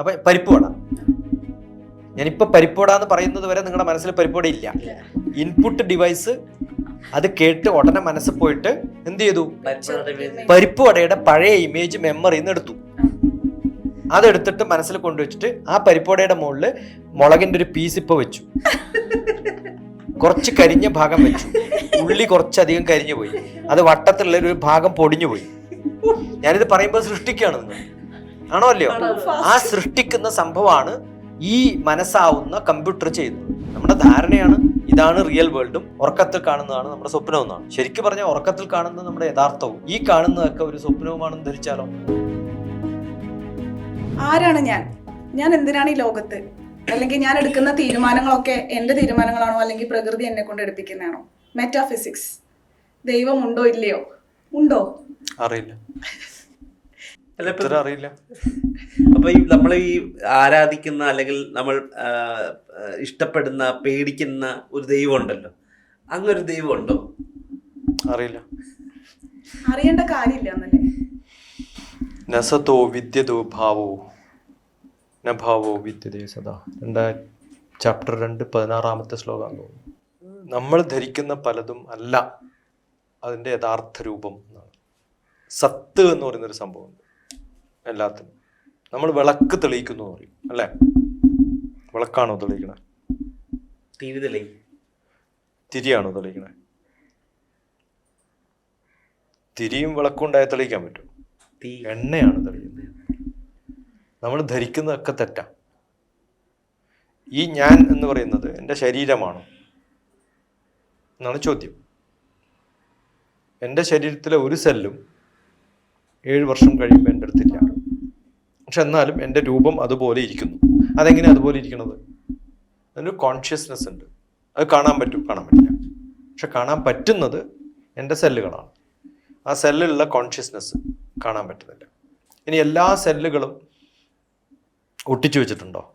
അപ്പൊ പരിപ്പുവട ഞാനിപ്പോ പരിപ്പുവട എന്ന് പറയുന്നത് വരെ നിങ്ങളുടെ മനസ്സിൽ പരിപ്പുവട ഇല്ല. ഇൻപുട്ട് ഡിവൈസ് അത് കേട്ട് ഉടനെ മനസ്സിൽ പോയിട്ട് എന്ത് ചെയ്തു? പരിപ്പ് വടയുടെ പഴയ ഇമേജ് മെമ്മറിയിൽ നിന്ന് എടുത്തു. അതെടുത്തിട്ട് മനസ്സിൽ കൊണ്ടുവച്ചിട്ട് ആ പരിപ്പുവടയുടെ മുകളിൽ മുളകിന്റെ ഒരു പീസ് ഇപ്പൊ വെച്ചു. കുറച്ച് കരിഞ്ഞ ഭാഗം വെച്ചു. ഉള്ളി കുറച്ചധികം കരിഞ്ഞു പോയി. അത് വട്ടത്തിലുള്ള ഒരു ഭാഗം പൊടിഞ്ഞു പോയി. ഞാനിത് പറയുമ്പോൾ സൃഷ്ടിക്കുകയാണ് നിങ്ങൾ. ആണോ? അല്ലയോ ആ സൃഷ്ടിക്കുന്ന സംഭവമാണ് ഈ മനസ്സാവുന്ന കമ്പ്യൂട്ടർ ചെയ്യുന്നത്. നമ്മുടെ ധാരണയാണ് ഇതാണ് റിയൽ വേൾഡും ഉറക്കത്തിൽ കാണുന്നതാണ് നമ്മുടെ സ്വപ്നവും എന്നാണ്. ശരിക്കും പറഞ്ഞാൽ ഉറക്കത്തിൽ കാണുന്നത് നമ്മുടെ യഥാർത്ഥവും. ഈ കാണുന്നതൊക്കെ ഒരു സ്വപ്നവുമാണെന്ന് ധരിച്ചാലോ? ആരാണ് ഞാൻ? ഞാൻ എന്തിനാണ് ഈ ലോകത്ത്? അല്ലെങ്കിൽ ഞാൻ എടുക്കുന്ന തീരുമാനങ്ങളൊക്കെ എന്റെ തീരുമാനങ്ങളാണോ? അല്ലെങ്കിൽ പ്രകൃതി എന്നെ കൊണ്ട് എടുപ്പിക്കുന്നതാണോ? മെറ്റാഫിസിക്സ് ദൈവം ഉണ്ടോ ഇല്ലയോ? ഉണ്ടോ? അറിയില്ല. അറിയില്ല. അപ്പൊ ഈ നമ്മൾ ഈ ആരാധിക്കുന്ന അല്ലെങ്കിൽ നമ്മൾ ഇഷ്ടപ്പെടുന്ന പേടിക്കുന്ന ഒരു ദൈവം ഉണ്ടല്ലോ. അങ്ങനൊരു ദൈവം ഉണ്ടോ? അറിയില്ല. അറിയേണ്ട കാര്യമില്ല നസതോ വിദ്യതോ ഭാവോ നഭാവോ ഭാവോ വിദ്യതേ സദാ. രണ്ടാ ചാപ്റ്റർ രണ്ട് പതിനാറാമത്തെ ശ്ലോകം തോന്നുന്നു. നമ്മൾ ധരിക്കുന്ന പലതും അല്ല. അതിന്റെ യഥാർത്ഥ രൂപം എന്നാണ്. സത്ത് എന്ന് പറയുന്നൊരു സംഭവമുണ്ട്. എല്ലാത്തിനും. നമ്മൾ വിളക്ക് തെളിയിക്കുന്നു എന്ന് പറയും അല്ലേ? വിളക്കാണോ തെളിയിക്കണേ? തെളി തിരിയാണോ തെളിയിക്കണേ? തിരിയും വിളക്കും ഉണ്ടായാൽ തെളിയിക്കാൻ പറ്റും. തീ. എണ്ണയാണ് തെളിയുന്നത്. നമ്മൾ ധരിക്കുന്നതൊക്കെ തെറ്റാ. ഈ ഞാൻ എന്ന് പറയുന്നത് എന്റെ ശരീരമാണോ? എന്നാണ് ചോദ്യം. എന്റെ ശരീരത്തിലെ ഒരു സെല്ലും ഏഴ് വർഷം കഴിയുമ്പോൾ പക്ഷെ എന്നാലും എന്റെ രൂപം അതുപോലെ ഇരിക്കുന്നു. അതെങ്ങനെ അതുപോലെ ഇരിക്കണത് അതിനൊരു കോൺഷ്യസ്നെസ് ഉണ്ട്. അത് കാണാൻ പറ്റും കാണാൻ പറ്റില്ല. പക്ഷെ കാണാൻ പറ്റുന്നത് എന്റെ സെല്ലുകളാണ്. ആ സെല്ലിലുള്ള കോൺഷ്യസ്നെസ് കാണാൻ പറ്റുന്നില്ല. ഇനി എല്ലാ സെല്ലുകളും ഒട്ടിച്ചു വെച്ചിട്ടുണ്ടോ?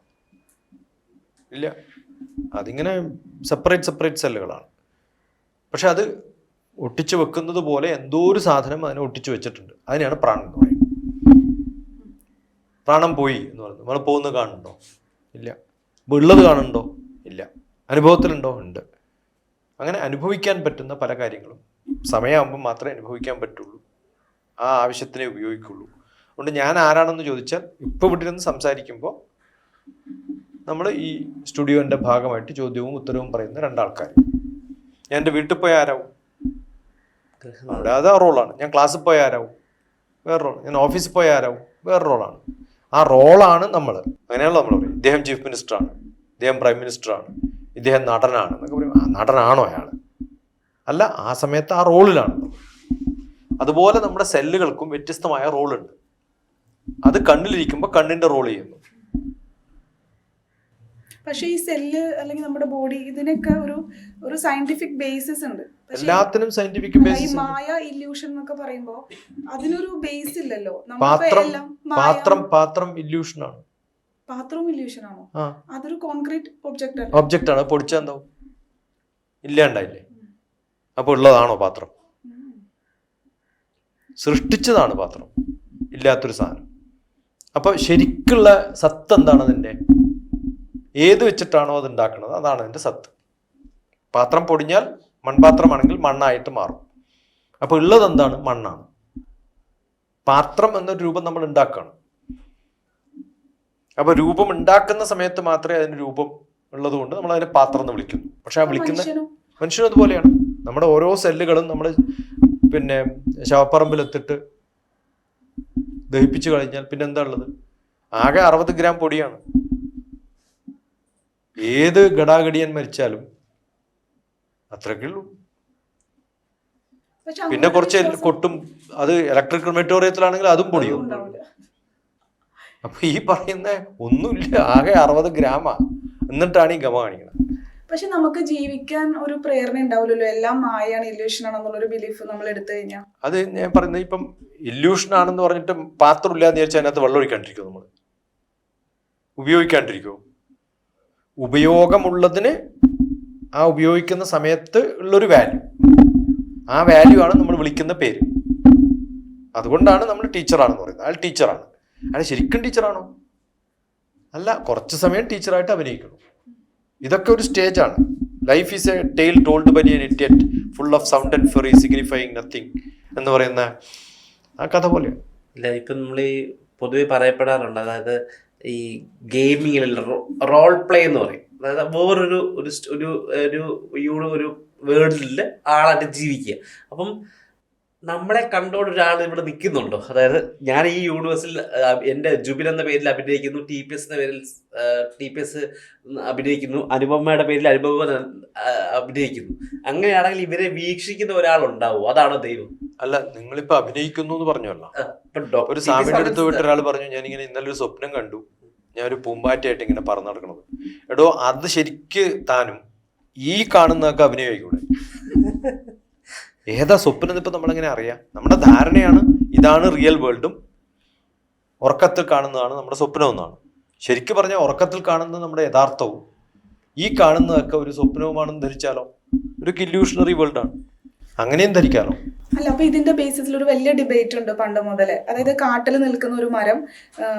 ഇല്ല. അതിങ്ങനെ സെപ്പറേറ്റ് സെപ്പറേറ്റ് സെല്ലുകളാണ്. പക്ഷെ അത് ഒട്ടിച്ചു വെക്കുന്നത് പോലെ എന്തോ ഒരു സാധനം അതിനെ ഒട്ടിച്ചു വെച്ചിട്ടുണ്ട്. അതിനെയാണ് പ്രാണൻ എന്ന് പറയുന്നത്. പ്രാണൻ പോയി എന്ന് പറഞ്ഞു. നമ്മൾ പോകുന്നത് കാണുന്നുണ്ടോ? ഇല്ല. ഉള്ളത് കാണുന്നുണ്ടോ? ഇല്ല. അനുഭവത്തിലുണ്ടോ? ഉണ്ട്. അങ്ങനെ അനുഭവിക്കാൻ പറ്റുന്ന പല കാര്യങ്ങളും. സമയമാകുമ്പോൾ മാത്രമേ അനുഭവിക്കാൻ പറ്റുള്ളൂ. ആ ആവശ്യത്തിനെ ഉപയോഗിക്കുള്ളൂ. അതുകൊണ്ട് ഞാൻ ആരാണെന്ന് ചോദിച്ചാൽ ഇപ്പോൾ ഇവിടെ നിന്ന് സംസാരിക്കുമ്പോൾ നമ്മൾ ഈ സ്റ്റുഡിയോന്റെ ഭാഗമായിട്ട് ചോദ്യവും ഉത്തരവും പറയുന്ന രണ്ടാൾക്കാർ. ഞാൻ എന്റെ വീട്ടിൽ പോയി ആരാവും? അവിടെ അത് ആ റോളാണ് ഞാൻ ക്ലാസ്സിൽ പോയി ആരാവും? വേറെ റോൾ ഞാൻ ഓഫീസിൽ പോയി ആരാവും? വേറെ റോളാണ് ആ റോളാണ് നമ്മൾ അങ്ങനെയാണല്ലോ നമ്മൾ പറയും ഇദ്ദേഹം ചീഫ് മിനിസ്റ്ററാണ് ഇദ്ദേഹം പ്രൈം മിനിസ്റ്ററാണ് ഇദ്ദേഹം നടനാണ് എന്നൊക്കെ പറയും നടനാണോ അയാൾ അല്ല ആ സമയത്ത് ആ റോളിലാണ് അതുപോലെ നമ്മുടെ സെല്ലുകൾക്കും വ്യത്യസ്തമായ റോളുണ്ട്. അത് കണ്ണിലിരിക്കുമ്പോൾ കണ്ണിന്റെ റോൾ ചെയ്യുന്നു. പക്ഷെ ഈ സെല്ല് അല്ലെങ്കിൽ നമ്മുടെ ബോഡി ഇതിനൊക്കെ ഒരു ഒരു സയന്റിഫിക് ബേസിസ് ഉണ്ട്. എല്ലാത്തിനും സയന്റിഫിക് ഈ ബേസിസ് മായ ഇല്യൂഷൻ എന്നൊക്കെ പറയുമ്പോ അതിനൊരു ബേസ് ഇല്ലല്ലോ. പാത്രം പാത്രം പാത്രം പാത്രം ഇല്യൂഷനാണ് പാത്രവും ഇല്യൂഷൻ ആണോ? അതൊരു കോൺക്രീറ്റ് ഒബ്ജക്റ്റ് ആണ് ഒബ്ജക്റ്റ് ആണ്. പൊടിച്ചാൽ എന്താവും? ഇല്ലാണ്ടായില്ലേ? അപ്പൊ ഉള്ളതാണോ പാത്രം? സൃഷ്ടിച്ചതാണ് പാത്രം. ഇല്ലാത്തൊരു സാധനം. അപ്പൊ ശരിക്കുള്ള സത്ത് എന്താണ് അതിന്റെ ഏത് വെച്ചിട്ടാണോ അത് ഉണ്ടാക്കുന്നത്? അതാണ് അതിന്റെ സത്ത്. പാത്രം പൊടിഞ്ഞാൽ മൺപാത്രമാണെങ്കിൽ മണ്ണായിട്ട് മാറും. അപ്പോൾ ഉള്ളത് എന്താണ്? മണ്ണാണ്. പാത്രം എന്നൊരു രൂപം നമ്മൾ ഉണ്ടാക്കുകയാണ് അപ്പോൾ രൂപം ഉണ്ടാക്കുന്ന സമയത്ത് മാത്രമേ അതിന് രൂപം ഉള്ളത് കൊണ്ട് നമ്മൾ അതിനെ പാത്രം എന്ന് വിളിക്കുന്നു. പക്ഷെ ആ വിളിക്കുന്ന മനുഷ്യനും അതുപോലെയാണ്. നമ്മുടെ ഓരോ സെല്ലുകളും നമ്മൾ പിന്നെ ശവപ്പറമ്പിലെത്തിട്ട് ദഹിപ്പിച്ചു കഴിഞ്ഞാൽ പിന്നെ എന്താ ഉള്ളത്? ആകെ അറുപത് ഗ്രാം പൊടിയാണ്. ഏത് ഗടാഗടിയൻ മരിച്ചാലും അത്രയൊക്കെ ഉള്ളൂ പിന്നെ കുറച്ച് കൊട്ടും അത് ഇലക്ട്രിക് മെറ്റോറിയത്തിലാണെങ്കിൽ അതും പൊടിയും. അപ്പൊ ഈ പറയുന്ന ഒന്നുമില്ല ആകെ അറുപത് ഗ്രാമാ. എന്നിട്ടാണ് ഈ ഗമ കാണിക്കുന്നത് പക്ഷെ നമുക്ക് ജീവിക്കാൻ ഒരു പ്രേരണ ഉണ്ടാവില്ലല്ലോ. എല്ലാം മായാണ് ഇല്യൂഷൻ ആണെന്നുള്ളൊരു ബിലീഫ് നമ്മൾ എടുത്തു കഴിഞ്ഞാൽ അത് ഞാൻ പറയുന്നത് ഇപ്പം ഇല്യൂഷൻ ആണെന്ന് പറഞ്ഞിട്ട് പാത്രം ഇല്ലാന്ന് വിചാരിച്ചാൽ അതിനകത്ത് വെള്ളം ഒഴിക്കാണ്ടിരിക്കുമോ നമ്മൾ ഉപയോഗിക്കാണ്ടിരിക്കുമോ ഉപയോഗമുള്ളതിന് ആ ഉപയോഗിക്കുന്ന സമയത്ത് ഉള്ളൊരു വാല്യൂ ആ വാല്യൂ ആണ് നമ്മൾ വിളിക്കുന്ന പേര്. അതുകൊണ്ടാണ് നമ്മൾ ടീച്ചറാണെന്ന് പറയുന്നത്. അയാൾ ടീച്ചറാണ് അയാൾ ശരിക്കും ടീച്ചറാണോ അല്ല കുറച്ച് സമയം ടീച്ചറായിട്ട് അഭിനയിക്കണം. ഇതൊക്കെ ഒരു സ്റ്റേജാണ് life is a tale told by an idiot full of sound and fury signifying nothing എന്ന് പറയുന്ന ആ കഥ പോലെയാണ്. ഇല്ല ഇപ്പം നമ്മൾ പൊതുവെ പറയപ്പെടാറുണ്ട്. അതായത് ഈ ഗെയിമിങ്ങിൽ റോൾ പ്ലേ എന്ന് പറയും. അതായത് വേറൊരു ഒരു ഒരു ഒരു യൂണ- ഒരു വേൾഡിൽ ആളായിട്ട് ജീവിക്കുക. അപ്പം നമ്മളെ കണ്ടോണ്ട് ഒരാൾ ഇവിടെ നിൽക്കുന്നുണ്ടോ അതായത് ഞാൻ ഈ യൂണിവേഴ്സിൽ എന്റെ ജുബിൻ എന്ന പേരിൽ അഭിനയിക്കുന്നു ടി പി എസ് എന്ന പേരിൽ ടി പി എസ് അഭിനയിക്കുന്നു അനുപമയുടെ പേരിൽ അനുപമ അഭിനയിക്കുന്നു. അങ്ങനെയാണെങ്കിൽ ഇവരെ വീക്ഷിക്കുന്ന ഒരാളുണ്ടാവും അതാണ് ദൈവം? അല്ല നിങ്ങളിപ്പോ അഭിനയിക്കുന്നു എന്ന് പറഞ്ഞല്ലോ ഒരു അടുത്ത് സാമൻസ് ഒരാൾ പറഞ്ഞു ഞാനിങ്ങനെ ഇന്നലെ ഒരു സ്വപ്നം കണ്ടു. ഞാൻ ഒരു പൂമ്പാറ്റയായിട്ട് ഇങ്ങനെ പറഞ്ഞു നടക്കണത്. എടോ അത് ശരിക്ക് താനും ഈ കാണുന്നതൊക്കെ അഭിനയിക്കൂടെ? ഏതാ സ്വപ്നം എന്നിപ്പോ നമ്മളെങ്ങനെ അറിയാം? നമ്മുടെ ധാരണയാണ് ഇതാണ് റിയൽ വേൾഡും ഉറക്കത്തിൽ കാണുന്നതാണ് നമ്മുടെ സ്വപ്നം എന്നാണ്. ശരിക്കും പറഞ്ഞാൽ ഉറക്കത്തിൽ കാണുന്നത് നമ്മുടെ യഥാർത്ഥവും. ഈ കാണുന്നതൊക്കെ ഒരു സ്വപ്നവുമാണെന്ന് ധരിച്ചാലോ? ഒരു കില്യൂഷണറി വേൾഡ് ആണ്. അങ്ങനെയും ധരിക്കാലോ? അല്ല അപ്പൊ ഇതിന്റെ ബേസിസിൽ ഒരു വലിയ ഡിബേറ്റ് ഉണ്ട് പണ്ട് മുതലേ. അതായത് കാട്ടിൽ നിൽക്കുന്ന ഒരു മരം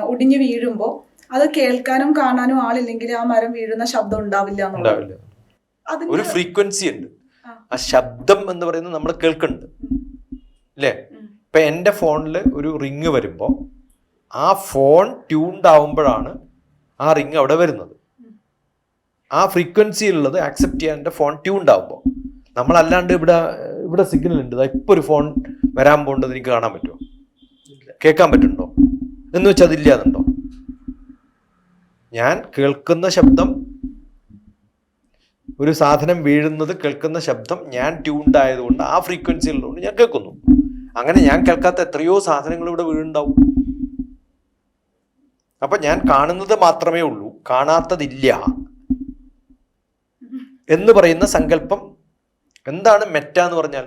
ഒടിഞ്ഞു വീഴുമ്പോ അത് കേൾക്കാനും കാണാനും ആളില്ലെങ്കിൽ ആ മരം വീഴുന്ന ശബ്ദം ഉണ്ടാവില്ല ഒരു ഫ്രീക്വൻസി ഉണ്ട്. ആ. ശബ്ദം എന്ന് പറയുന്നത് നമ്മൾ കേൾക്കുന്നുണ്ട്. അല്ലേ. ഇപ്പൊ എന്റെ ഫോണിൽ ഒരു റിങ് വരുമ്പോൾ ആ ഫോൺ ട്യൂൺഡ് ആവുമ്പോഴാണ് ആ റിങ് അവിടെ വരുന്നത്. ആ ഫ്രീക്വൻസിയിലുള്ളത് ആക്സെപ്റ്റ് ചെയ്യാൻ എന്റെ ഫോൺ ട്യൂൺഡ് ആവുമ്പോൾ നമ്മളല്ലാണ്ട് ഇവിടെ ഇവിടെ സിഗ്നൽ ഉണ്ട്. ഇപ്പൊ ഒരു ഫോൺ വരാൻ പോകേണ്ടത് എനിക്ക് കാണാൻ പറ്റുമോ? കേൾക്കാൻ പറ്റുന്നുണ്ടോ? എന്ന് വെച്ചാൽ അതില്ല എന്നുണ്ടോ ഞാൻ കേൾക്കുന്ന ശബ്ദം ഒരു സാധനം വീഴുന്നത് കേൾക്കുന്ന ശബ്ദം ഞാൻ ട്യൂൺഡ് ആയതുകൊണ്ട് ആ ഫ്രീക്വൻസിയിലുള്ളതുകൊണ്ട് ഞാൻ കേൾക്കുന്നു. അങ്ങനെ ഞാൻ കേൾക്കാത്ത എത്രയോ സാധനങ്ങൾ ഇവിടെ വീഴുണ്ടാവും അപ്പൊ ഞാൻ കാണുന്നത് മാത്രമേ ഉള്ളൂ. കാണാത്തതില്ല. എന്ന് പറയുന്ന സങ്കല്പം എന്താണ് മെറ്റ എന്ന് പറഞ്ഞാൽ?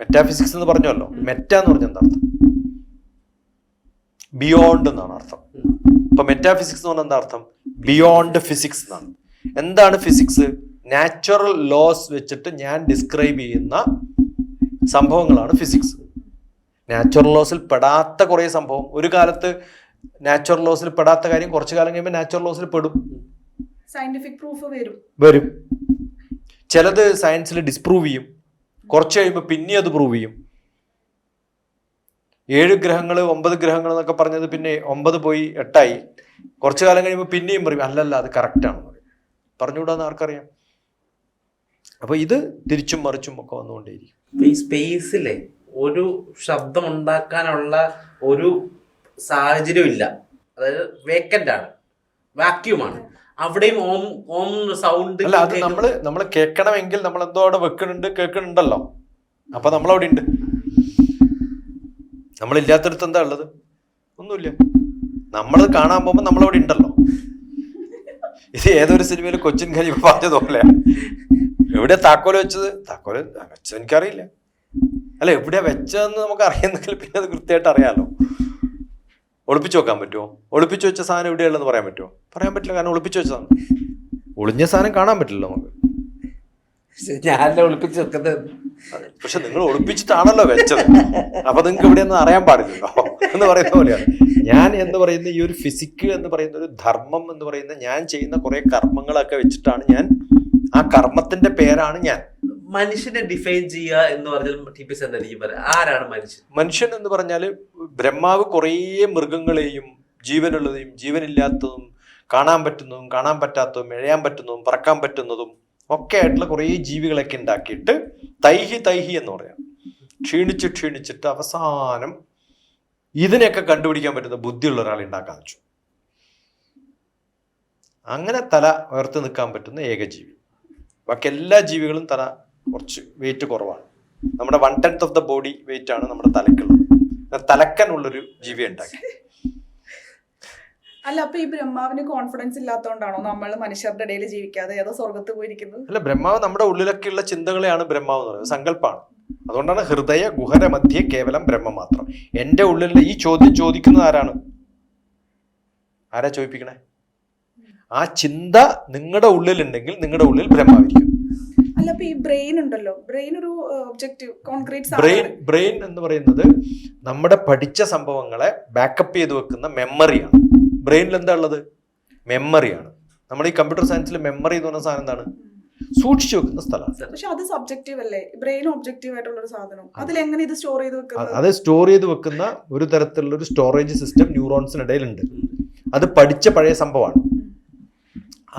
മെറ്റാഫിസിക്സ് എന്ന് പറഞ്ഞല്ലോ മെറ്റ എന്ന് പറഞ്ഞ എന്താ അർത്ഥം? ബിയോണ്ട് എന്നാണ് അർത്ഥം. ഇപ്പൊ മെറ്റാഫിസിക്സ് എന്ന് പറഞ്ഞാൽ എന്താ അർത്ഥം? ബിയോണ്ട് ഫിസിക്സ് എന്നാണ്. എന്താണ് ഫിസിക്സ് നാച്ചുറൽ ലോസ് വെച്ചിട്ട് ഞാൻ ഡിസ്ക്രൈബ് ചെയ്യുന്ന സംഭവങ്ങളാണ് ഫിസിക്സ് നാച്ചുറൽ ലോസിൽ പെടാത്ത കുറേ സംഭവം. ഒരു കാലത്ത് നാച്ചുറൽ ലോസിൽ പെടാത്ത കാര്യം കുറച്ചു കാലം കഴിയുമ്പോൾ നാച്ചുറൽ ലോസിൽ പെടും. സയന്റിഫിക് പ്രൂഫ് വരും. വരും. ചിലത് സയൻസിൽ ഡിസ്പ്രൂവ് ചെയ്യും. കുറച്ച് കഴിയുമ്പോൾ പിന്നെ അത് പ്രൂവ് ചെയ്യും. ഏഴ് ഗ്രഹങ്ങൾ ഒമ്പത് ഗ്രഹങ്ങൾ എന്നൊക്കെ പറഞ്ഞത് പിന്നെ ഒമ്പത് പോയി എട്ടായി. കുറച്ചു കാലം കഴിയുമ്പോൾ പിന്നെയും പറയും അല്ലല്ല അത് കറക്റ്റാണ് പറഞ്ഞുകൂടാന്ന് ആർക്കറിയാം? അപ്പൊ ഇത് തിരിച്ചും മറിച്ചും ഒക്കെ വന്നുകൊണ്ടേയിരിക്കും. ഈ സ്പേസിലെ ഒരു ശബ്ദം ഉണ്ടാക്കാനുള്ള ഒരു സാഹചര്യം ഇല്ല. അതായത് വേക്കന്റ് ആണ്. വാക്യൂമാണ് അവിടെയും ഓം ഓം സൗണ്ട് അല്ല അത് നമ്മൾ നമ്മൾ കേൾക്കണമെങ്കിൽ നമ്മൾ എന്തോ അവിടെ വെക്കണുണ്ട് കേൾക്കണുണ്ടല്ലോ അപ്പൊ നമ്മളവിടെ ഉണ്ട്. നമ്മളില്ലാത്തടത്ത് എന്താ ഉള്ളത്? ഒന്നുമില്ല. നമ്മൾ കാണാൻ പോകുമ്പോൾ നമ്മളവിടെ ഉണ്ടല്ലോ. ഇത് ഏതൊരു സിനിമയിൽ കൊച്ചിൻ ഖലീഫ പറഞ്ഞതുപോലെ എവിടെ താക്കോൽ വെച്ചത്? താക്കോൽ വെച്ചത് എനിക്കറിയില്ല. അല്ല എവിടെയാ വെച്ചതെന്ന് നമുക്ക് അറിയുന്നെങ്കിൽ പിന്നെ അത് കൃത്യമായിട്ട് അറിയാമല്ലോ ഒളിപ്പിച്ചു വെക്കാൻ പറ്റുമോ? ഒളിപ്പിച്ചു വെച്ച സാധനം എവിടെയുള്ളതെന്ന് പറയാൻ പറ്റുമോ? പറയാൻ പറ്റില്ല കാരണം ഒളിപ്പിച്ചു വെച്ചതാണ്. ഒളിഞ്ഞ സാധനം കാണാൻ പറ്റില്ല നമുക്ക്. ഞാനല്ലേ ഒളിപ്പിച്ച് വെക്കുന്നത് പക്ഷെ നിങ്ങൾ ഒളിപ്പിച്ചിട്ടാണല്ലോ വെച്ചത്. അപ്പൊ നിങ്ങൾക്ക് ഇവിടെ ഒന്നും അറിയാൻ പാടില്ലല്ലോ എന്ന് പറയുന്ന പോലെയാണ്. ഞാൻ എന്ന് പറയുന്ന ഈ ഒരു ഫിസിക്ക് എന്ന് പറയുന്ന ഒരു ധർമ്മം എന്ന് പറയുന്ന ഞാൻ ചെയ്യുന്ന കുറെ കർമ്മങ്ങളൊക്കെ വെച്ചിട്ടാണ് ഞാൻ ആ കർമ്മത്തിന്റെ പേരാണ് ഞാൻ. മനുഷ്യനെ ഡിഫൈൻ ചെയ്യുക എന്ന് പറഞ്ഞാൽ ടി പി ആരാണ് മനുഷ്യൻ? മനുഷ്യൻ എന്ന് പറഞ്ഞാൽ ബ്രഹ്മാവ് കുറേ മൃഗങ്ങളെയും ജീവനുള്ളതെയും ജീവനില്ലാത്തതും കാണാൻ പറ്റുന്നതും കാണാൻ പറ്റാത്തതും എഴയാൻ പറ്റുന്നതും പറക്കാൻ പറ്റുന്നതും ഒക്കെ ആയിട്ടുള്ള കുറേ ജീവികളൊക്കെ ഉണ്ടാക്കിയിട്ട് തൈഹി തൈഹി എന്ന് പറയാം. ക്ഷീണിച്ച് ക്ഷീണിച്ചിട്ട് അവസാനം ഇതിനെയൊക്കെ കണ്ടുപിടിക്കാൻ പറ്റുന്ന ബുദ്ധിയുള്ള ഒരാൾ ഉണ്ടാക്കാൻ വെച്ചു. അങ്ങനെ തല ഉയർത്തി നിൽക്കാൻ പറ്റുന്ന ഏകജീവി ബാക്കി എല്ലാ ജീവികളും തല കുറച്ച് വെയിറ്റ് കുറവാണ്. നമ്മുടെ one tenth of the body weight ആണ് നമ്മുടെ തലക്കുള്ളത് തലക്കനുള്ളൊരു ജീവി ഉണ്ടാക്കി. അല്ല അപ്പൊ ഈ ബ്രഹ്മാവിന് കോൺഫിഡൻസ് ഇല്ലാത്തതുകൊണ്ടാണോ നമ്മൾ മനുഷ്യരുടെ ഇടയിൽ ജീവിക്കാതെ ഏതോ സ്വർഗത്ത് പോയിരിക്കുന്നത്? അല്ല ബ്രഹ്മാവ് നമ്മുടെ ഉള്ളിലൊക്കെയുള്ള ചിന്തകളെയാണ് ബ്രഹ്മാവ് എന്ന് പറയുന്നത്. സങ്കല്പമാണ് അതുകൊണ്ടാണ് ഹൃദയ ഗുഹര മധ്യേ കേവലം ബ്രഹ്മം മാത്രം. എന്റെ ഉള്ളിലുള്ള ഈ ചോദ്യം ചോദിക്കുന്നത് ആരാണ്? ആരാ ചോദിപ്പിക്കണേ? ആ ചിന്ത നിങ്ങളുടെ ഉള്ളിലുണ്ടെങ്കിൽ നിങ്ങളുടെ ഉള്ളിൽ ബ്രഹ്മാവിരിക്കും. അല്ല ഈ ബ്രെയിൻ ഉണ്ടല്ലോ. ബ്രെയിൻ ഒരു ഒബ്ജക്റ്റീവ് കോൺക്രീറ്റ് ബ്രെയിൻ ബ്രെയിൻ എന്ന് പറയുന്നത് നമ്മുടെ പഠിച്ച സംഭവങ്ങളെ ബാക്കപ്പ് ചെയ്ത് വെക്കുന്ന മെമ്മറിയാണ് ബ്രെയിനിൽ എന്താ ഉള്ളത്? മെമ്മറിയാണ് നമ്മൾ ഈ കമ്പ്യൂട്ടർ സയൻസിൽ മെമ്മറി എന്ന് പറഞ്ഞ സാധനം എന്താണ്? സൂക്ഷിച്ചു വെക്കുന്ന സ്ഥലമാണ്. പക്ഷെ അത് സബ്ജക്റ്റീവ് അല്ലേ? ബ്രെയിൻ ഒബ്ജക്റ്റീവ് ആയിട്ടുള്ള ഒരു സാധനം. അതിൽ എങ്ങനെ ഇത് സ്റ്റോർ ചെയ്ത് വെക്കുന്നത്? അത് സ്റ്റോർ ചെയ്ത് വെക്കുന്ന ഒരു തരത്തിലുള്ള ഒരു സ്റ്റോറേജ് സിസ്റ്റം ന്യൂറോൺസിനിടയിലുണ്ട് അത് പഠിച്ച പഴയ സംഭവമാണ്.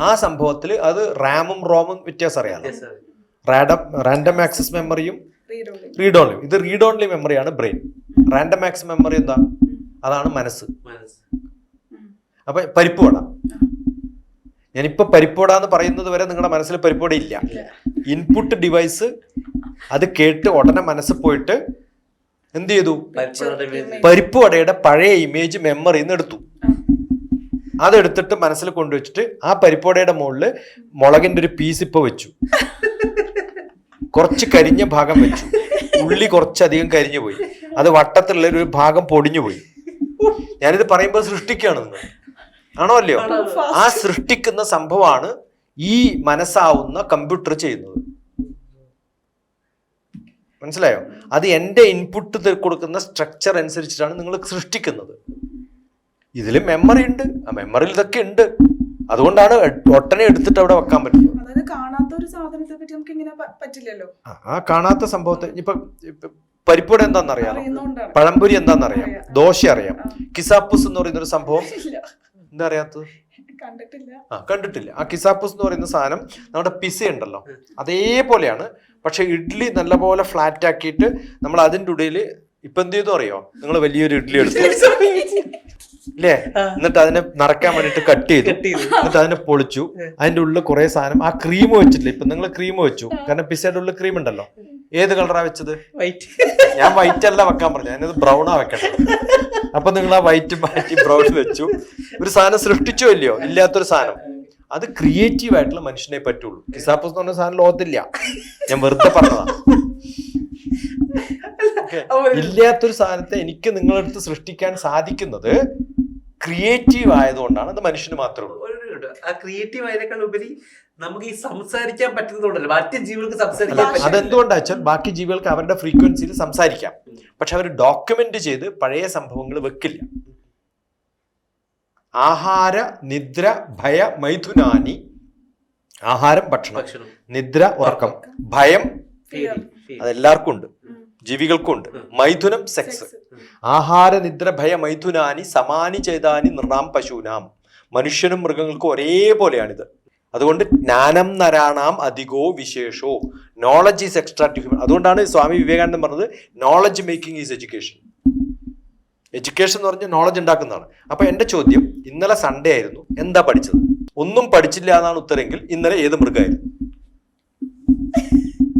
ആ സംഭവത്തിൽ അത് റാമും റോമും വ്യത്യാസം അറിയാലോ. റാഡം റാൻഡം ആക്സസ് മെമ്മറിയും റീഡ് ഓൺലി റീഡ് ഓൺലി ഇത് റീഡ് ഓൺലി മെമ്മറിയാണ് ബ്രെയിൻ റാൻഡം ആക്സസ് മെമ്മറി എന്താ? അതാണ് മനസ്സ്. അപ്പൊ പരിപ്പുവട ഞാനിപ്പോ പരിപ്പുവട എന്ന് പറയുന്നത് വരെ നിങ്ങളുടെ മനസ്സിൽ പരിപ്പുവട ഇല്ല. ഇൻപുട്ട് ഡിവൈസ് അത് കേട്ട് ഉടനെ മനസ്സിൽ പോയിട്ട് എന്ത് ചെയ്തു? പരിപ്പുവടയുടെ വടയുടെ പഴയ ഇമേജ് മെമ്മറിയിൽ നിന്ന് എടുത്തു. അതെടുത്തിട്ട് മനസ്സിൽ കൊണ്ടുവച്ചിട്ട് ആ പരിപ്പുവടയുടെ മുകളിൽ മുളകിന്റെ ഒരു പീസ് ഇപ്പൊ വെച്ചു. കുറച്ച് കരിഞ്ഞ ഭാഗം വെച്ചു. ഉള്ളി കുറച്ചധികം കരിഞ്ഞു പോയി. അത് വട്ടത്തിലുള്ള ഒരു ഭാഗം പൊടിഞ്ഞു പോയി. ഞാനിത് പറയുമ്പോൾ സൃഷ്ടിക്കുകയാണ് നിങ്ങൾ. ആണോ? അല്ലയോ ആ സൃഷ്ടിക്കുന്ന സംഭവമാണ് ഈ മനസ്സാവുന്ന കമ്പ്യൂട്ടർ ചെയ്യുന്നത്. മനസ്സിലായോ? അത് എന്റെ ഇൻപുട്ട് കൊടുക്കുന്ന സ്ട്രക്ചർ അനുസരിച്ചിട്ടാണ് നിങ്ങൾ സൃഷ്ടിക്കുന്നത്. ഇതിൽ മെമ്മറി ഉണ്ട്. ആ മെമ്മറിയിൽ ഇതൊക്കെ ഉണ്ട്. അതുകൊണ്ടാണ് ഒട്ടനെ എടുത്തിട്ട് അവിടെ വെക്കാൻ പറ്റുന്നത്. അതായത് കാണാത്ത ഒരു സാധനത്തെ നമുക്ക് ഇങ്ങനെ പറ്റില്ലല്ലോ. ആ, കാണാത്ത സംഭവത്തെ ഇപ്പൊ പരിപ്പൂടെ എന്താണെന്നറിയാം പഴംപൊരി എന്താണെന്നറിയാം? അറിയാം. ദോശ അറിയാം. കിസാപ്പൂസ് എന്ന് പറയുന്ന ഒരു സംഭവം എന്താ അറിയാത്തത് കണ്ടിട്ടില്ല. ആ കണ്ടിട്ടില്ല. ആ കിസാപ്പൂസ് എന്ന് പറയുന്ന സാധനം നമ്മുടെ പിസ ഉണ്ടല്ലോ. അതേപോലെയാണ്. പക്ഷെ ഇഡ്ഡലി നല്ലപോലെ ഫ്ലാറ്റ് ആക്കിയിട്ട് നമ്മൾ അതിന്റെ ഉള്ളിൽ ഇപ്പൊ എന്ത് ചെയ്തു അറിയോ? നിങ്ങൾ വലിയൊരു ഇഡ്ഡലി എടുത്തു. അല്ലേ എന്നിട്ട് അതിനെ നടക്കാൻ വേണ്ടിട്ട് കട്ട് ചെയ്തു. എന്നിട്ട് അതിനെ പൊളിച്ചു. അതിന്റെ ഉള്ളിൽ കുറെ സാധനം. ആ ക്രീം വെച്ചിട്ടില്ല? ഇപ്പൊ നിങ്ങൾ ക്രീം വെച്ചു. കാരണം പിസയുടെ ഉള്ളിൽ ക്രീം ഉണ്ടല്ലോ. ഏത് കളറാ വെച്ചത്? വൈറ്റ് ഞാൻ വൈറ്റ് അല്ല വെക്കാൻ പറഞ്ഞു ഞാനത് ബ്രൗണാ വെക്കട്ടെ. അപ്പൊ നിങ്ങൾ ആ വൈറ്റ് മാറ്റി ബ്രൗൺ വെച്ചു. ഒരു സാധനം സൃഷ്ടിച്ചോ ഇല്ലയോ? ഇല്ലാത്തൊരു സാധനം. അത് ക്രിയേറ്റീവ് ആയിട്ടുള്ള മനുഷ്യനെ പറ്റുള്ളൂ. കിസാപ്പസ് എന്ന് പറഞ്ഞ സാധനം ലോകത്തില്ല. ഞാൻ വെറുതെ പറഞ്ഞതാ. ഇല്ലാത്തൊരു സാധനത്തെ എനിക്ക് നിങ്ങളെടുത്ത് സൃഷ്ടിക്കാൻ സാധിക്കുന്നത് ക്രിയേറ്റീവ് ആയതുകൊണ്ടാണ്. അത് മനുഷ്യന് മാത്രമേ ഉള്ളൂ. ആ ക്രിയേറ്റീവ് ആയതിനേക്കാൾ ഉപരി നമുക്ക് ഈ സംസാരിക്കാൻ പറ്റുന്നതുകൊണ്ടല്ലോ ബാക്കി ജീവികൾക്ക് സംസാരിക്കാൻ അതെന്തുകൊണ്ടാച്ചാൽ ബാക്കി ജീവികൾക്ക് അവരുടെ ഫ്രീക്വൻസിയിൽ സംസാരിക്കാം. പക്ഷെ അവർ ഡോക്യുമെന്റ് ചെയ്ത് പഴയ സംഭവങ്ങൾ വെക്കില്ല. ആഹാര നിദ്ര ഭയ മൈഥുനാനി ആഹാരം ഭക്ഷണം നിദ്ര ഉറക്കം ഭയം. അതെല്ലാവർക്കും ഉണ്ട് ജീവികൾക്കും ഉണ്ട് മൈഥുനം സെക്സ് ആഹാര നിദ്ര ഭയ മൈഥുനാനി സമാനി ചെയ്താനി നൃണാം പശുനാം. മനുഷ്യനും മൃഗങ്ങൾക്കും ഒരേപോലെയാണിത്. അതുകൊണ്ട് ജ്ഞാനം നരാണാം അധികോ വിശേഷോ. Knowledge is extra to human അതുകൊണ്ടാണ് സ്വാമി വിവേകാനന്ദൻ പറഞ്ഞത് knowledge making is education education എന്ന് പറഞ്ഞാൽ നോളജ് ഉണ്ടാക്കുന്നതാണ്. അപ്പൊ എന്റെ ചോദ്യം ഇന്നലെ സൺഡേ ആയിരുന്നു എന്താ പഠിച്ചത്? ഒന്നും പഠിച്ചില്ല എന്നാണ് ഉത്തരമെങ്കിൽ ഇന്നലെ ഏത് മൃഗമായിരുന്നു?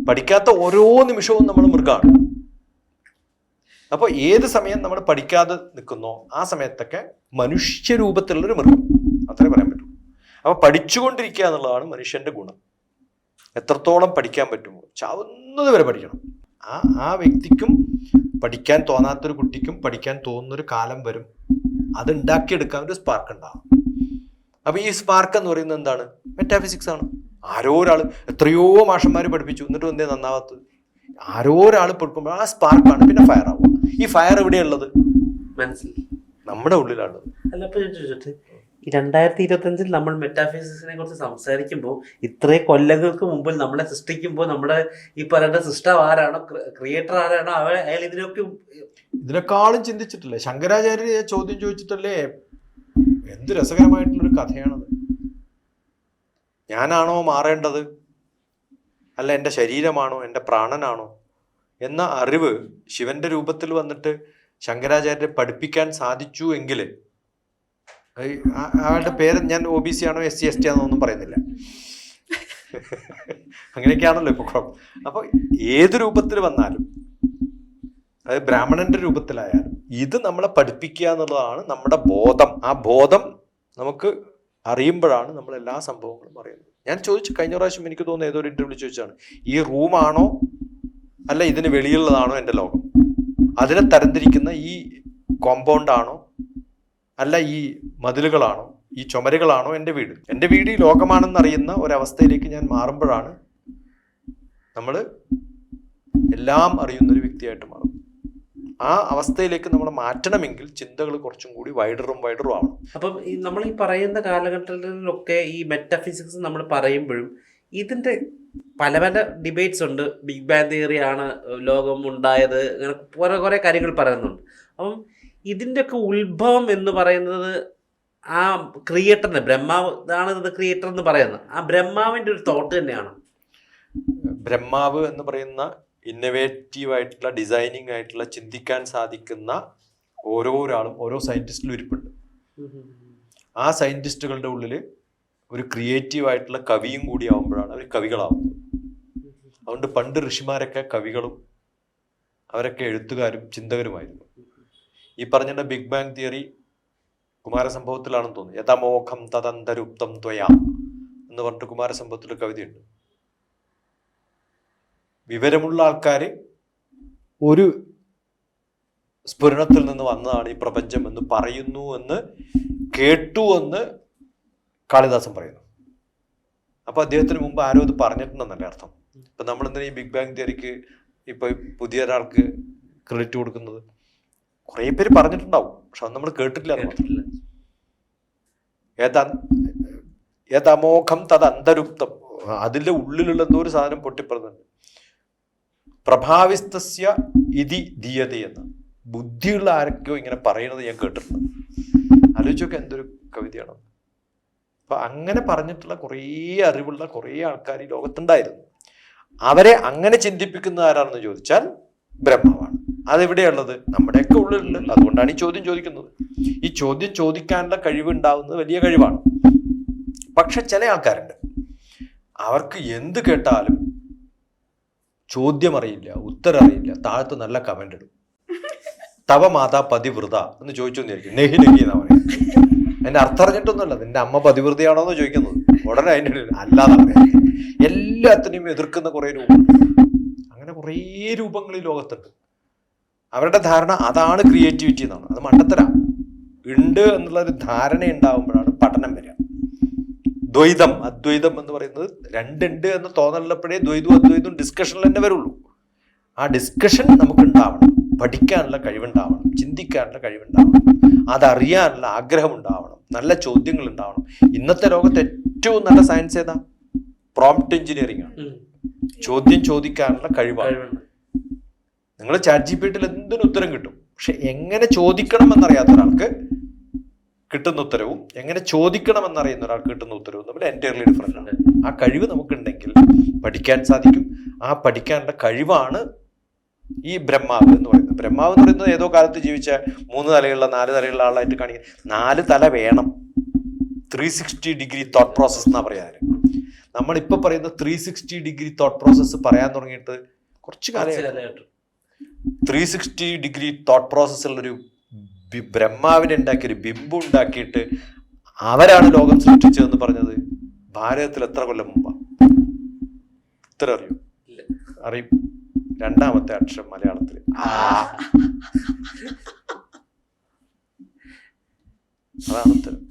പഠിക്കാത്ത ഓരോ നിമിഷവും നമ്മൾ മൃഗമാണ്. അപ്പോൾ ഏത് സമയം നമ്മൾ പഠിക്കാതെ നിൽക്കുന്നോ ആ സമയത്തൊക്കെ മനുഷ്യരൂപത്തിലുള്ളൊരു മൃഗം. അപ്പോൾ പഠിച്ചുകൊണ്ടിരിക്കുക എന്നുള്ളതാണ് മനുഷ്യന്റെ ഗുണം. എത്രത്തോളം പഠിക്കാൻ പറ്റുമോ? ചാവുന്നത് വരെ പഠിക്കണം. ആ ആ വ്യക്തിക്കും പഠിക്കാൻ തോന്നാത്തൊരു കുട്ടിക്കും പഠിക്കാൻ തോന്നുന്നൊരു കാലം വരും. അത് ഉണ്ടാക്കിയെടുക്കാൻ ഒരു സ്പാർക്ക് ഉണ്ടാവും അപ്പൊ ഈ സ്പാർക്ക് എന്ന് പറയുന്നത് എന്താണ്? മെറ്റാഫിസിക്സ് ആണ്. ആരോ ഒരാൾ എത്രയോ മാഷന്മാർ പഠിപ്പിച്ചു. എന്നിട്ട് എന്തേ നന്നാവാത്തത്? ആരോ ഒരാൾ പഠിക്കുമ്പോൾ ആ സ്പാർക്കാണ് പിന്നെ ഫയർ ആവുക. ഈ ഫയർ എവിടെയുള്ളത് മനസ്സിൽ. നമ്മുടെ ഉള്ളിലാണുള്ളത്. രണ്ടായിരത്തി ഇരുപത്തഞ്ചിൽ നമ്മൾ മെറ്റാഫിസിക്സിനെ കുറിച്ച് സംസാരിക്കുമ്പോൾ ഇത്രയും കൊല്ലങ്ങൾക്ക് മുമ്പിൽ നമ്മളെ സൃഷ്ടിക്കുമ്പോൾ നമ്മുടെ ഈ പറയുന്ന സിസ്റ്റം ആരാണോ ക്രിയേറ്റർ ആരാണോ അവ അയാൾ ഇതിനൊക്കെ ഇതിനേക്കാളും ചിന്തിച്ചിട്ടില്ലേ? ശങ്കരാചാര്യ ചോദ്യം ചോദിച്ചിട്ടല്ലേ? എന്ത് രസകരമായിട്ടുള്ളൊരു കഥയാണത്. ഞാനാണോ മാറേണ്ടത്? അല്ല എന്റെ ശരീരമാണോ? എന്റെ പ്രാണനാണോ? എന്ന അറിവ് ശിവന്റെ രൂപത്തിൽ വന്നിട്ട് ശങ്കരാചാര്യരെ പഠിപ്പിക്കാൻ സാധിച്ചു എങ്കിൽ അയാളുടെ പേര് ഞാൻ ഒ ബി സി ആണോ എസ് സി എസ് ടി ആണോ ഒന്നും പറയുന്നില്ല. അങ്ങനെയൊക്കെയാണല്ലോ ഇപ്പൊ കുഴപ്പം. അപ്പോൾ ഏത് രൂപത്തിൽ വന്നാലും അതായത് ബ്രാഹ്മണന്റെ രൂപത്തിലായാലും ഇത് നമ്മളെ പഠിപ്പിക്കുക എന്നുള്ളതാണ് നമ്മുടെ ബോധം. ആ ബോധം നമുക്ക് അറിയുമ്പോഴാണ് നമ്മൾ എല്ലാ സംഭവങ്ങളും അറിയുന്നത്. ഞാൻ ചോദിച്ചു കഴിഞ്ഞ പ്രാവശ്യം എനിക്ക് തോന്നുന്നു ഏതോ ഒരു ഇന്റർവ്യൂ ചോദിച്ചാണ് ഈ റൂമാണോ അല്ല ഇതിന് വെളിയുള്ളതാണോ എന്റെ ലോകം? അതിനെ തരംതിരിക്കുന്ന ഈ കോമ്പൗണ്ട് ആണോ അല്ല ഈ മതിലുകളാണോ? ഈ ചുമരുകളാണോ എന്റെ വീട്? എന്റെ വീട് ഈ ലോകമാണെന്ന് അറിയുന്ന ഒരവസ്ഥയിലേക്ക് ഞാൻ മാറുമ്പോഴാണ് നമ്മൾ എല്ലാം അറിയുന്ന ഒരു വ്യക്തിയായിട്ട് മാറും ആ അവസ്ഥയിലേക്ക് നമ്മൾ മാറ്റണമെങ്കിൽ ചിന്തകൾ കുറച്ചും കൂടി വൈഡറും വൈഡറും ആവണം. അപ്പം നമ്മൾ ഈ പറയുന്ന കാലഘട്ടങ്ങളിലൊക്കെ ഈ മെറ്റാഫിസിക്സ് നമ്മൾ പറയുമ്പോഴും ഇതിന്റെ പല പല ഡിബേറ്റ്സ് ഉണ്ട്. ബിഗ് ബാങ് തിയറിയാണ് ലോകം ഉണ്ടായത് അങ്ങനെ കുറേ കുറെ കാര്യങ്ങൾ പറയുന്നുണ്ട്. അപ്പം ഇതിന്റെയൊക്കെ ഉത്ഭവം എന്ന് പറയുന്നത് ആ ക്രിയേറ്ററിന് ബ്രഹ്മാവ് ഇതാണ് ഇത് ക്രിയേറ്റർ എന്ന് പറയുന്നത്. ആ ബ്രഹ്മാവിന്റെ ഒരു തോട്ട് തന്നെയാണ്. ബ്രഹ്മാവ് എന്ന് പറയുന്ന ഇന്നവേറ്റീവ് ആയിട്ടുള്ള ഡിസൈനിങ് ആയിട്ടുള്ള ചിന്തിക്കാൻ സാധിക്കുന്ന ഓരോ ഒരാളും ഓരോ സയന്റിസ്റ്റിലും ഇരിപ്പുണ്ട്. ആ സയന്റിസ്റ്റുകളുടെ ഉള്ളിൽ ഒരു ക്രിയേറ്റീവ് ആയിട്ടുള്ള കവിയും കൂടി ആവുമ്പോഴാണ് അവർ കവികളാവുന്നത്. അതുകൊണ്ട് പണ്ട് ഋഷിമാരൊക്കെ കവികളും അവരൊക്കെ എഴുത്തുകാരും ചിന്തകരുമായിരുന്നു. ഈ പറഞ്ഞ ബിഗ് ബാങ് തിയറി കുമാരസംഭവത്തിലാണെന്ന് തോന്നുന്നു. യഥമോഖം തദന്തരുപ്തം ത്വയാ എന്ന് പറഞ്ഞിട്ട് കുമാരസംഭവത്തിൽ കവിതയുണ്ട്. വിവരമുള്ള ആൾക്കാർ ഒരു സ്ഫുരണത്തിൽ നിന്ന് വന്നതാണ് ഈ പ്രപഞ്ചം എന്ന് പറയുന്നു എന്ന് കേട്ടു എന്ന് കാളിദാസൻ പറയുന്നു. അപ്പൊ അദ്ദേഹത്തിന് മുമ്പ് ആരോ ഇത് പറഞ്ഞിട്ടുണ്ടെന്നല്ലേ അർത്ഥം? ഇപ്പൊ നമ്മൾ എന്തിനാ ഈ ബിഗ് ബാങ് തിയറിക്ക് ഇപ്പൊ പുതിയ ഒരാൾക്ക് ക്രെഡിറ്റ് കൊടുക്കുന്നത്? കുറെ പേര് പറഞ്ഞിട്ടുണ്ടാവും. പക്ഷെ അത് നമ്മൾ കേട്ടിട്ടില്ല ഏതാ ഏതമോഘം തത് അന്തരുപ്തം അതിന്റെ ഉള്ളിലുള്ള എന്തോ ഒരു സാധനം പൊട്ടിപ്പറഞ്ഞിട്ടുണ്ട്. പ്രഭാവിസ്തസ്യ ഇതി ധീയത എന്ന്. ബുദ്ധിയുള്ള ആരൊക്കെയോ ഇങ്ങനെ പറയുന്നത് ഞാൻ കേട്ടിട്ടുണ്ട്. ആലോചിച്ചൊക്കെ എന്തൊരു കവിതയാണ്. അപ്പൊ അങ്ങനെ പറഞ്ഞിട്ടുള്ള കുറേ അറിവുള്ള കുറേ ആൾക്കാർ ഈ ലോകത്തുണ്ടായിരുന്നു. അവരെ അങ്ങനെ ചിന്തിപ്പിക്കുന്ന ആരാണെന്ന് ചോദിച്ചാൽ ബ്രഹ്മാവാണ്. അതെവിടെയുള്ളത്? നമ്മുടെയൊക്കെ ഉള്ളിലുണ്ട്. അതുകൊണ്ടാണ് ഈ ചോദ്യം ചോദിക്കുന്നത്. ഈ ചോദ്യം ചോദിക്കാനുള്ള കഴിവ് ഉണ്ടാവുന്നത് വലിയ കഴിവാണ്. പക്ഷെ ചില ആൾക്കാരുണ്ട്. അവർക്ക് എന്ത് കേട്ടാലും ചോദ്യം അറിയില്ല ഉത്തരം അറിയില്ല താഴത്ത് നല്ല കമന്റ് ഇടും. തവ മാതാ പതിവൃത എന്ന് ചോദിച്ചു എന്നിരിക്കും നെഹി നെഹി എന്നാ പറയാം എന്റെ അർത്ഥം അറിഞ്ഞിട്ടൊന്നുമല്ല നിന്റെ അമ്മ പതിവൃതയാണോ എന്ന് ചോദിക്കുന്നത് ഉടനെ അതിന്റെ അല്ലാതെ പറയാം. എല്ലാത്തിനെയും എതിർക്കുന്ന കുറേ രൂപം അങ്ങനെ കുറേ രൂപങ്ങൾ ഈ ലോകത്തുണ്ട്. അവരുടെ ധാരണ അതാണ് ക്രിയേറ്റിവിറ്റി എന്നാണ്. അത് മണ്ടത്തര. ഉണ്ട് എന്നുള്ളൊരു ധാരണ ഉണ്ടാകുമ്പോഴാണ് പഠനം വരിക. ദ്വൈതം അദ്വൈതം എന്ന് പറയുന്നത് രണ്ടുണ്ട് എന്ന് തോന്നലുള്ളപ്പോഴേ ദ്വൈതവും അദ്വൈതവും ഡിസ്കഷനിൽ തന്നെ വരുള്ളൂ. ആ ഡിസ്കഷൻ നമുക്ക് ഉണ്ടാവണം പഠിക്കാനുള്ള കഴിവുണ്ടാവണം. ചിന്തിക്കാനുള്ള കഴിവുണ്ടാവണം. അതറിയാനുള്ള ആഗ്രഹം ഉണ്ടാവണം നല്ല ചോദ്യങ്ങൾ ഉണ്ടാവണം ഇന്നത്തെ ലോകത്ത് ഏറ്റവും നല്ല സയൻസ് ഏതാ? പ്രോംപ്റ്റ് എഞ്ചിനീയറിംഗ് ആണ്. ചോദ്യം ചോദിക്കാനുള്ള കഴിവാണ്. നിങ്ങൾ ചാറ്റ് ജി പി ടിയിൽ എന്തിനു ഉത്തരം കിട്ടും. പക്ഷെ എങ്ങനെ ചോദിക്കണം എന്നറിയാത്ത ഒരാൾക്ക് കിട്ടുന്ന ഉത്തരവും എങ്ങനെ ചോദിക്കണം എന്നറിയുന്ന ഒരാൾക്ക് കിട്ടുന്ന ഉത്തരവും തമ്മിൽ എന്റയർലി ഡിഫറന്റ് ആണ്. ആ കഴിവ് നമുക്കുണ്ടെങ്കിൽ പഠിക്കാൻ സാധിക്കും. ആ പഠിക്കാനുള്ള കഴിവാണ് ഈ ബ്രഹ്മാവ് എന്ന് പറയുന്നത്. ബ്രഹ്മാവ് എന്ന് പറയുന്നത് ഏതോ കാലത്ത് ജീവിച്ച മൂന്ന് തലയുള്ള നാല് തലയുള്ള ആളായിട്ട് കാണിക്കുക നാല് തല വേണം. Three sixty degree thought process എന്നാ പറയാൻ നമ്മളിപ്പോൾ പറയുന്ന three sixty degree thought process പറയാൻ തുടങ്ങിയിട്ട് കുറച്ച് കാലം. ത്രീ സിക്സ്റ്റി ഡിഗ്രി തോട്ട് പ്രോസസ്സുള്ളൊരു ബ്രഹ്മാവിനെ ഉണ്ടാക്കിയ ഒരു ബിംബം ഉണ്ടാക്കിയിട്ട് അവരാണ് ലോകം സൃഷ്ടിച്ചതെന്ന് പറഞ്ഞത്. ഭാരതത്തിൽ എത്ര കൊല്ലം മുമ്പാണ് ഇത്ര അറിയൂ. അറിയും. രണ്ടാമത്തെ അക്ഷരം മലയാളത്തിൽ അതാണ് ഉത്തരം.